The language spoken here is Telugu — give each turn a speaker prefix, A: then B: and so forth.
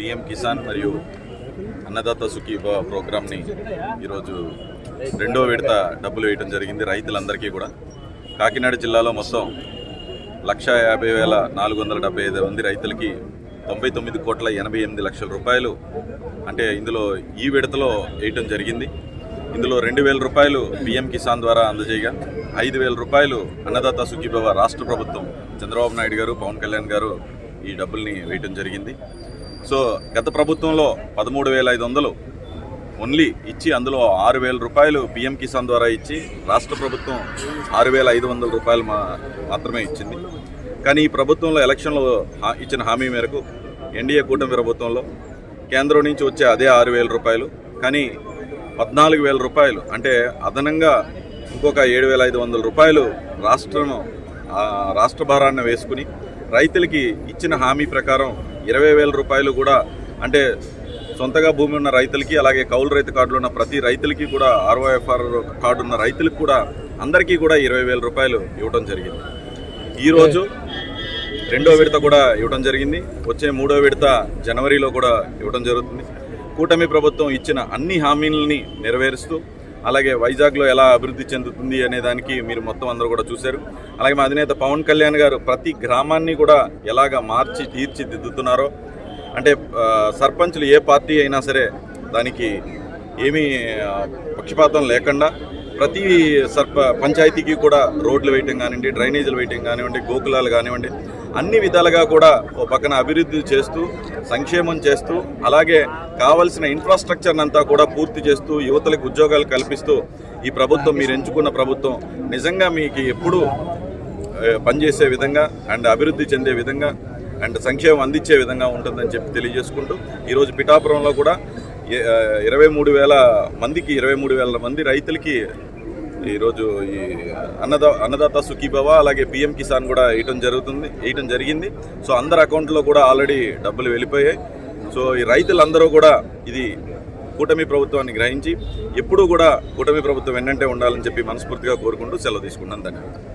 A: పిఎం కిసాన్ మరియు అన్నదాత సుఖీభ ప్రోగ్రామ్ని ఈరోజు రెండో విడత డబ్బులు వేయడం జరిగింది రైతులందరికీ కూడా. కాకినాడ జిల్లాలో మొత్తం లక్ష యాభై వేల నాలుగు వందల డెబ్బై ఐదు మంది రైతులకి తొంభై తొమ్మిది కోట్ల ఎనభై ఎనిమిది లక్షల రూపాయలు అంటే ఇందులో ఈ విడతలో వేయటం జరిగింది. ఇందులో రెండు వేల రూపాయలు పిఎం కిసాన్ ద్వారా అందజేయగా ఐదు వేల రూపాయలు అన్నదాత సుఖీభవ రాష్ట్ర ప్రభుత్వం చంద్రబాబు నాయుడు గారు పవన్ కళ్యాణ్ గారు ఈ డబ్బుల్ని వేయటం జరిగింది. సో గత ప్రభుత్వంలో పదమూడు వేల ఐదు వందలు ఓన్లీ ఇచ్చి అందులో ఆరు వేల రూపాయలు పిఎం కిసాన్ ద్వారా ఇచ్చి రాష్ట్ర ప్రభుత్వం ఆరు వేల ఐదు వందల రూపాయలు మా మాత్రమే ఇచ్చింది. కానీ ఈ ప్రభుత్వంలో ఎలక్షన్లో హా- ఇచ్చిన హామీ మేరకు ఎన్డీఏ కూటమి ప్రభుత్వంలో కేంద్రం నుంచి వచ్చే అదే ఆరు వేల రూపాయలు కానీ పద్నాలుగు వేల రూపాయలు అంటే అదనంగా ఇంకొక ఏడు వేల ఐదు వందల రూపాయలు రాష్ట్రం రాష్ట్ర భారాన్ని వేసుకుని రైతులకి ఇచ్చిన హామీ ప్రకారం ఇరవై వేల రూపాయలు కూడా అంటే సొంతగా భూమి ఉన్న రైతులకి అలాగే కౌలు రైతు కార్డులు ఉన్న ప్రతి రైతులకి కూడా ఆర్ఓఎఫ్ఆర్ కార్డు ఉన్న రైతులకు కూడా అందరికీ కూడా ఇరవై వేల రూపాయలు ఇవ్వడం జరిగింది. ఈరోజు రెండో విడత కూడా ఇవ్వడం జరిగింది. వచ్చే మూడో విడత జనవరిలో కూడా ఇవ్వడం జరుగుతుంది. కూటమి ప్రభుత్వం ఇచ్చిన అన్ని హామీలని నెరవేరుస్తూ అలాగే వైజాగ్లో ఎలా అభివృద్ధి చెందుతుంది అనే దానికి మీరు మొత్తం అందరూ కూడా చూశారు. అలాగే మా అధినేత పవన్ కళ్యాణ్ గారు ప్రతి గ్రామాన్ని కూడా ఎలాగ మార్చి తీర్చిదిద్దుతున్నారో అంటే సర్పంచులు సర్పంచ్లు ఏ పార్టీ అయినా సరే దానికి ఏమీ పక్షపాతం లేకుండా ప్రతి సర్ప పంచాయతీకి కూడా రోడ్లు వేయటం కానివ్వండి డ్రైనేజీలు వేయటం కానివ్వండి గోకులాలు కానివ్వండి అన్ని విధాలుగా కూడా ఓ పక్కన అభివృద్ధి చేస్తూ సంక్షేమం చేస్తూ అలాగే కావలసిన ఇన్ఫ్రాస్ట్రక్చర్ అంతా కూడా పూర్తి చేస్తూ యువతలకు ఉద్యోగాలు కల్పిస్తూ ఈ ప్రభుత్వం మీరు ఎంచుకున్న ప్రభుత్వం నిజంగా మీకు ఎప్పుడూ పనిచేసే విధంగా అండ్ అభివృద్ధి చెందే విధంగా అండ్ సంక్షేమం అందించే విధంగా ఉంటుందని చెప్పి తెలియజేసుకుంటూ ఈరోజు పిఠాపురంలో కూడా ఇరవై మూడు వేల మందికి ఇరవై మూడు వేల మంది రైతులకి ఈరోజు ఈ అన్నదా అన్నదాత సుఖీభవ అలాగే పిఎం కిసాన్ కూడా వేయటం జరుగుతుంది వేయటం జరిగింది. సో అందరి అకౌంట్లో కూడా ఆల్రెడీ డబ్బులు వెళ్ళిపోయాయి. సో ఈ రైతులందరూ కూడా ఇది కూటమి ప్రభుత్వాన్ని గ్రహించి ఎప్పుడూ కూడా కూటమి ప్రభుత్వం వెన్నంటే ఉండాలని చెప్పి మనస్ఫూర్తిగా కోరుకుంటూ సెలవు తీసుకున్నాను ధన్యవాదాలు.